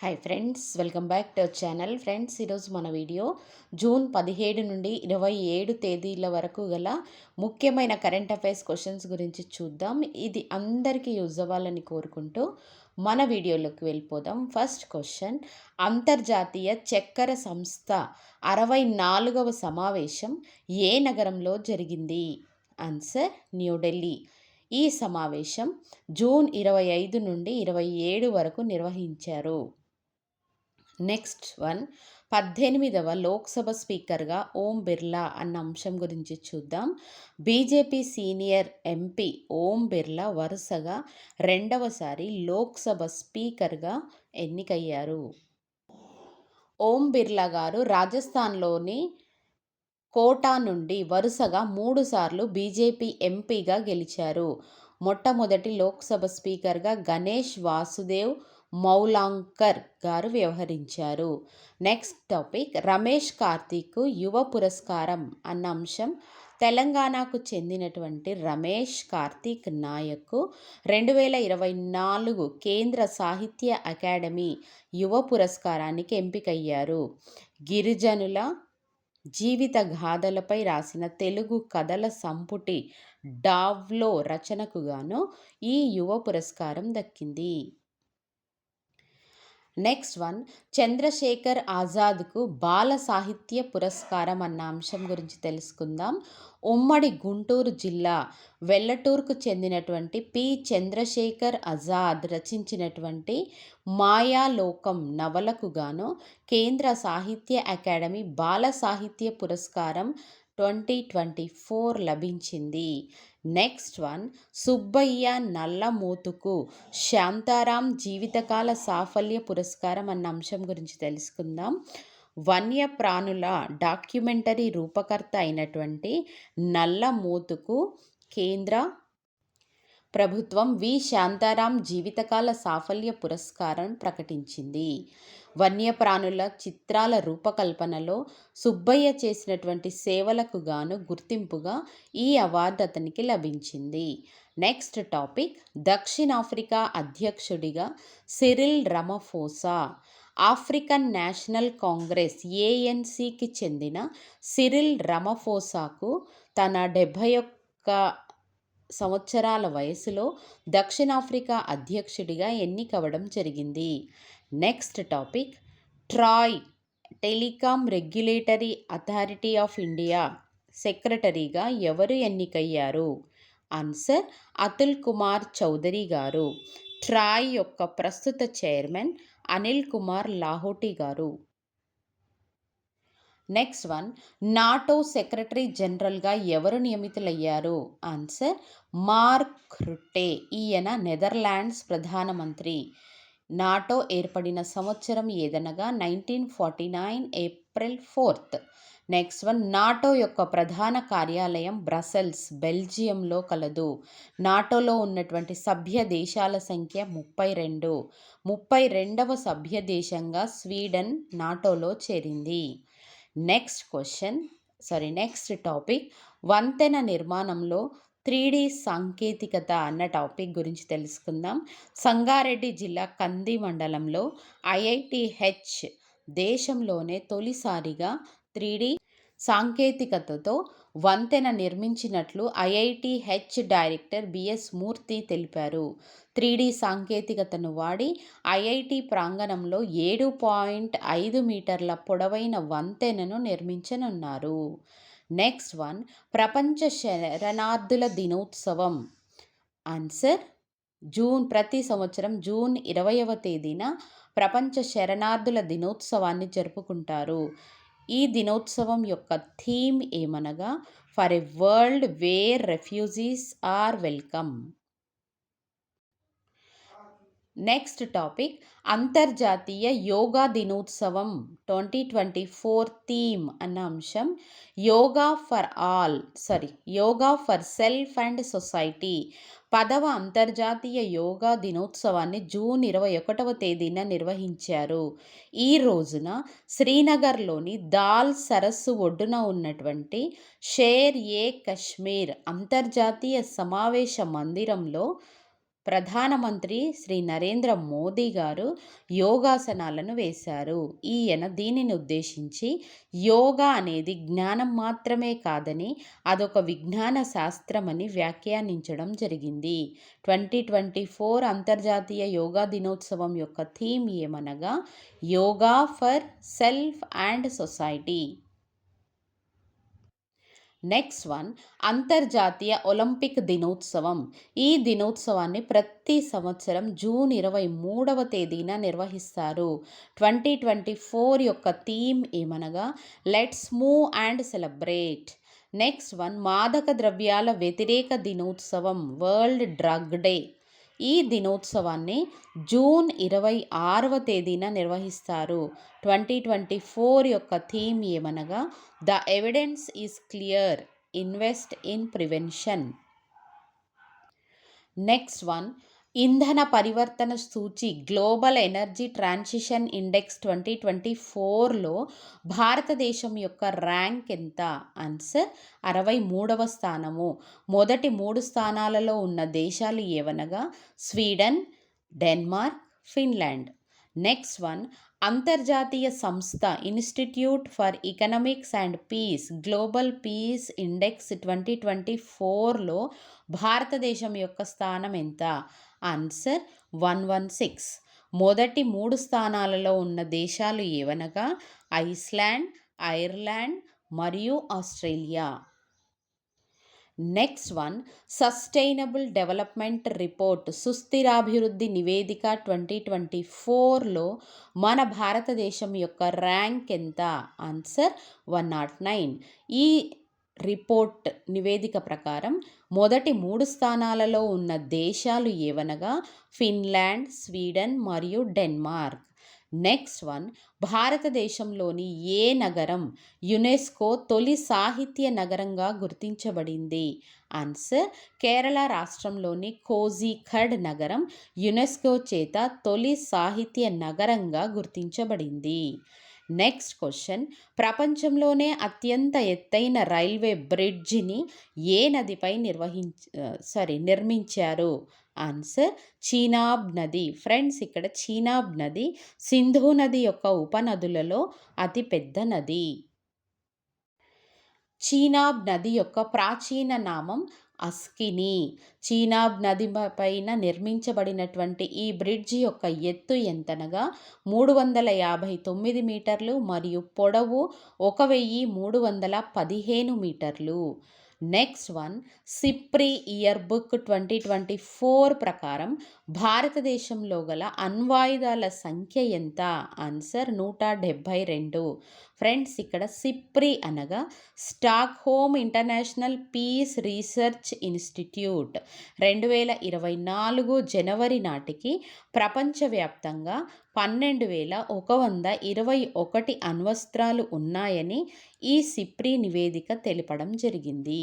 Hi friends welcome back to channel friends ఈరోజు మన video June పదిహేడు నుండి ఇరవై ఏడు తేదీల వరకు గల ముఖ్యమైన కరెంట్ అఫైర్స్ క్వశ్చన్స్ గురించి చూద్దాం. ఇది అందరికీ యూజ్ అవ్వాలని కోరుకుంటూ మన వీడియోలోకి వెళ్ళిపోదాం. ఫస్ట్ క్వశ్చన్ అంతర్జాతీయ చక్కెర సంస్థ అరవై నాలుగవ సమావేశం ఏ నగరంలో జరిగింది? ఆన్సర్ న్యూఢిల్లీ ఈ సమావేశం జూన్ ఇరవై ఐదు నుండి ఇరవై ఏడు వరకు నిర్వహించారు. Next one. పద్దెనిమిదవ లోక్సభ స్పీకర్గా ఓం బిర్లా అన్న అంశం గురించి చూద్దాం. BJP senior MP Om Birla వరుసగా రెండవసారి లోక్సభ స్పీకర్గా ఎన్నికయ్యారు. ఓం బిర్లా గారు రాజస్థాన్లోని కోటా నుండి వరుసగా మూడుసార్లు బీజేపీ ఎంపీగా గెలిచారు. మొట్టమొదటి లోక్సభ స్పీకర్గా గణేష్ వాసుదేవ్ మౌలాంకర్ గారు వ్యవహరించారు. నెక్స్ట్ టాపిక్ రమేష్ కార్తీక్ యువ పురస్కారం అన్న అంశం. తెలంగాణకు చెందినటువంటి రమేష్ కార్తీక్ నాయక్ రెండు వేల ఇరవై నాలుగు కేంద్ర సాహిత్య అకాడమీ యువ పురస్కారానికి ఎంపికయ్యారు. గిరిజనుల జీవిత గాథలపై రాసిన తెలుగు కథల సంపుటి డావ్లో రచనకు గాను ఈ యువ పురస్కారం దక్కింది. నెక్స్ట్ వన్ చంద్రశేఖర్ ఆజాద్కు బాల సాహిత్య పురస్కారం అన్న అంశం గురించి తెలుసుకుందాం. ఉమ్మడి గుంటూరు జిల్లా వెల్లటూరుకు చెందినటువంటి పి. చంద్రశేఖర్ ఆజాద్ రచించినటువంటి మాయాలోకం నవలకు గాను కేంద్ర సాహిత్య అకాడమీ బాల సాహిత్య పురస్కారం ట్వంటీ ట్వంటీ ఫోర్ లభించింది. నెక్స్ట్ వన్ సుబ్బయ్య నల్లమూతుకు శాంతారాం జీవితకాల సాఫల్య పురస్కారం అన్న అంశం గురించి తెలుసుకుందాం. వన్యప్రాణుల డాక్యుమెంటరీ రూపకర్త అయినటువంటి నల్లమూతుకు కేంద్ర ప్రభుత్వం వి. శాంతారాం జీవితకాల సాఫల్య పురస్కారం ప్రకటించింది. వన్యప్రాణుల చిత్రాల రూపకల్పనలో సుబ్బయ్య చేసినటువంటి సేవలకు గాను గుర్తింపుగా ఈ అవార్డు అతనికి లభించింది. నెక్స్ట్ టాపిక్ దక్షిణాఫ్రికా అధ్యక్షుడిగా Cyril Ramaphosa African National Congress ఏఎన్సికి చెందిన సిరిల్ రమఫోసాకు తన డెబ్భై ఒక్క సంవత్సరాల వయసులో దక్షిణాఫ్రికా అధ్యక్షుడిగా ఎన్నికవడం జరిగింది. Next topic TRAI Telecom Regulatory Authority of India సెక్రటరీగా ఎవరు ఎన్నికయ్యారు? ఆన్సర్ అతుల్ కుమార్ చౌదరి గారు. ట్రాయ్ యొక్క ప్రస్తుత చైర్మన్ అనిల్ కుమార్ లాహోటి గారు. నెక్స్ట్ వన్ నాటో సెక్రటరీ జనరల్గా ఎవరు నియమితులయ్యారు? ఆన్సర్ మార్క్ రుట్టే ఈయన నెదర్లాండ్స్ ప్రధానమంత్రి. నాటో ఏర్పడిన సంవత్సరం ఏదనగా nineteen forty nine April fourth. Next one NATO యొక్క ప్రధాన కార్యాలయం బ్రసెల్స్ బెల్జియంలో కలదు. నాటోలో ఉన్నటువంటి సభ్య దేశాల సంఖ్య ముప్పై రెండు. ముప్పై రెండవ సభ్య దేశంగా స్వీడన్ నాటోలో చేరింది. Next question sorry next topic వంతెన నిర్మాణంలో త్రీ డీ సాంకేతికత అన్న టాపిక్ గురించి తెలుసుకుందాం. సంగారెడ్డి జిల్లా కంది మండలంలో ఐఐటిహెచ్ దేశంలోనే తొలిసారిగా త్రీ డీ సాంకేతికతతో వంతెన నిర్మించినట్లు ఐఐటిహెచ్ డైరెక్టర్ బిఎస్ మూర్తి తెలిపారు. త్రీ డి సాంకేతికతను వాడి ఐఐటి ప్రాంగణంలో ఏడు పాయింట్ ఐదు మీటర్ల పొడవైన వంతెనను నిర్మించనున్నారు. నెక్స్ట్ వన్ ప్రపంచ శరణార్థుల దినోత్సవం. ఆన్సర్ జూన్ ప్రతి సంవత్సరం జూన్ ఇరవైవ తేదీన ప్రపంచ శరణార్థుల దినోత్సవాన్ని జరుపుకుంటారు. ఈ దినోత్సవం యొక్క థీమ్ ఏమనగా for a world where refugees are welcome. Next topic అంతర్జాతీయ యోగా దినోత్సవం ట్వంటీ ట్వంటీ ఫోర్ థీమ్ అన్న అంశం. Yoga for all sorry yoga for self and society. పదవ అంతర్జాతీయ యోగా దినోత్సవాన్ని జూన్ ఇరవై ఒకటవ తేదీన నిర్వహించారు. ఈ రోజున శ్రీనగర్లోని దాల్ సరస్సు ఒడ్డున ఉన్నటువంటి షేర్ ఏ కశ్మీర్ అంతర్జాతీయ సమావేశ మందిరంలో ప్రధానమంత్రి శ్రీ నరేంద్ర మోదీ గారు యోగాసనాలను వేశారు. ఈయన దీనిని ఉద్దేశించి యోగా అనేది జ్ఞానం మాత్రమే కాదని అదొక విజ్ఞాన శాస్త్రమని వ్యాఖ్యానించడం జరిగింది. ట్వంటీ ట్వంటీ ఫోర్ అంతర్జాతీయ యోగా దినోత్సవం యొక్క థీమ్ ఏమనగా yoga for self and society. Next one అంతర్జాతీయ ఒలింపిక్ దినోత్సవం. ఈ దినోత్సవాన్ని ప్రతి సంవత్సరం జూన్ ఇరవై మూడవ తేదీన నిర్వహిస్తారు. ట్వంటీ ట్వంటీ ఫోర్ యొక్క థీమ్ ఏమనగా let's move and celebrate next one మాదక ద్రవ్యాల వ్యతిరేక దినోత్సవం వరల్డ్ డ్రగ్ డే. ఈ దినోత్సవాన్ని జూన్ ఇరవై ఆరవ తేదీన నిర్వహిస్తారు. ట్వంటీ ట్వంటీ ఫోర్ యొక్క థీమ్ ఏమనగా the evidence is clear invest in prevention. Next one ఇంధన పరివర్తన సూచి Global Energy Transition Index twenty twenty ఫోర్లో భారతదేశం యొక్క ర్యాంక్ ఎంత? ఆన్సర్ అరవై మూడవ స్థానము. మొదటి మూడు స్థానాలలో ఉన్న దేశాలు ఏవనగా? Sweden Denmark Finland. Next one అంతర్జాతీయ సంస్థ Institute for Economics and Peace Global Peace Index twenty twenty ఫోర్లో భారతదేశం యొక్క స్థానం ఎంత? Answer one one six. మొదటి మూడు స్థానాలలో ఉన్న దేశాలు ఏవనగా? ఐస్లాండ్ ఐర్లాండ్ మరియు Australia. Next one Sustainable Development Report సుస్థిరాభివృద్ధి నివేదిక ట్వంటీ ట్వంటీ ఫోర్లో మన భారతదేశం యొక్క ర్యాంక్ ఎంత? Answer one nought nine. ఈ రిపోర్ట్ నివేదిక ప్రకారం మొదటి మూడు స్థానాలలో ఉన్న దేశాలు ఏవనగా ఫిన్లాండ్ స్వీడన్ మరియు డెన్మార్క్. నెక్స్ట్ వన్ భారతదేశంలోని ఏ నగరం యునెస్కో తొలి సాహిత్య నగరంగా గుర్తించబడింది? ఆన్సర్ కేరళ రాష్ట్రంలోని కోజిఖడ్ నగరం యునెస్కో చేత తొలి సాహిత్య నగరంగా గుర్తించబడింది. నెక్స్ట్ క్వశ్చన్ ప్రపంచంలోనే అత్యంత ఎత్తైన రైల్వే బ్రిడ్జిని ఏ నదిపై నిర్వహించ సారీ నిర్మించారు? ఆన్సర్ చీనాబ్ నది. ఫ్రెండ్స్ ఇక్కడ చీనాబ్ నది సింధు నది యొక్క ఉపనదులలో అతిపెద్ద నది. చీనాబ్ నది యొక్క ప్రాచీన నామం అస్కిని. చీనాబ్ నది పైన నిర్మించబడినటువంటి ఈ బ్రిడ్జి యొక్క ఎత్తు ఎంతనగా? మూడు వందల యాభై తొమ్మిది మీటర్లు మరియు పొడవు ఒక వెయ్యి మూడు వందల పదిహేను మీటర్లు. Next one SIPRI yearbook twenty twenty four ప్రకారం భారతదేశంలో గల అణ్వాయుధాల సంఖ్య ఎంత? ఆన్సర్ నూట డెబ్భై రెండు. ఫ్రెండ్స్ ఇక్కడ సిప్రి అనగా Stockholm International Peace Research Institute. రెండు వేల ఇరవై నాలుగు జనవరి నాటికి ప్రపంచవ్యాప్తంగా పన్నెండు వేల ఒక వంద ఇరవై ఒకటి అణ్వస్త్రాలు ఉన్నాయని ఈ సిప్రి నివేదిక తెలపడం జరిగింది.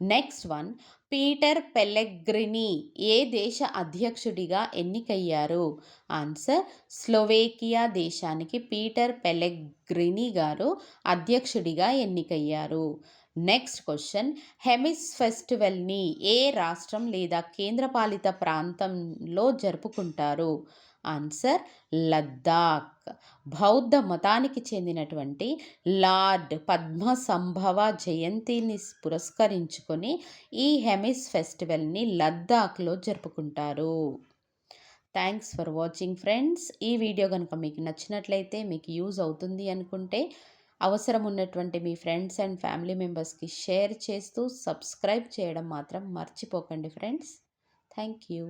నెక్స్ట్ వన్ పీటర్ పెల్లెగ్రిని ఏ దేశ అధ్యక్షుడిగా ఎన్నికయ్యారు? ఆన్సర్ స్లోవేకియా దేశానికి పీటర్ పెల్లెగ్రిని గారు అధ్యక్షుడిగా ఎన్నికయ్యారు. నెక్స్ట్ క్వశ్చన్ హెమిస్ ఫెస్టివల్ని ఏ రాష్ట్రం లేదా కేంద్రపాలిత ప్రాంతంలో జరుపుకుంటారు? ఆన్సర్ లద్దాఖ్ బౌద్ధ మతానికి చెందినటువంటి లార్డ్ పద్మ సంభవ జయంతిని పురస్కరించుకొని ఈ హెమిస్ ఫెస్టివల్ని లద్దాఖ్లో జరుపుకుంటారు. Thanks for watching friends. ఈ వీడియో కనుక మీకు నచ్చినట్లయితే మీకు యూజ్ అవుతుంది అనుకుంటే అవసరం ఉన్నటువంటి మీ ఫ్రెండ్స్ అండ్ ఫ్యామిలీ మెంబర్స్కి షేర్ చేస్తూ సబ్స్క్రైబ్ చేయడం మాత్రం మర్చిపోకండి ఫ్రెండ్స్. Thank you.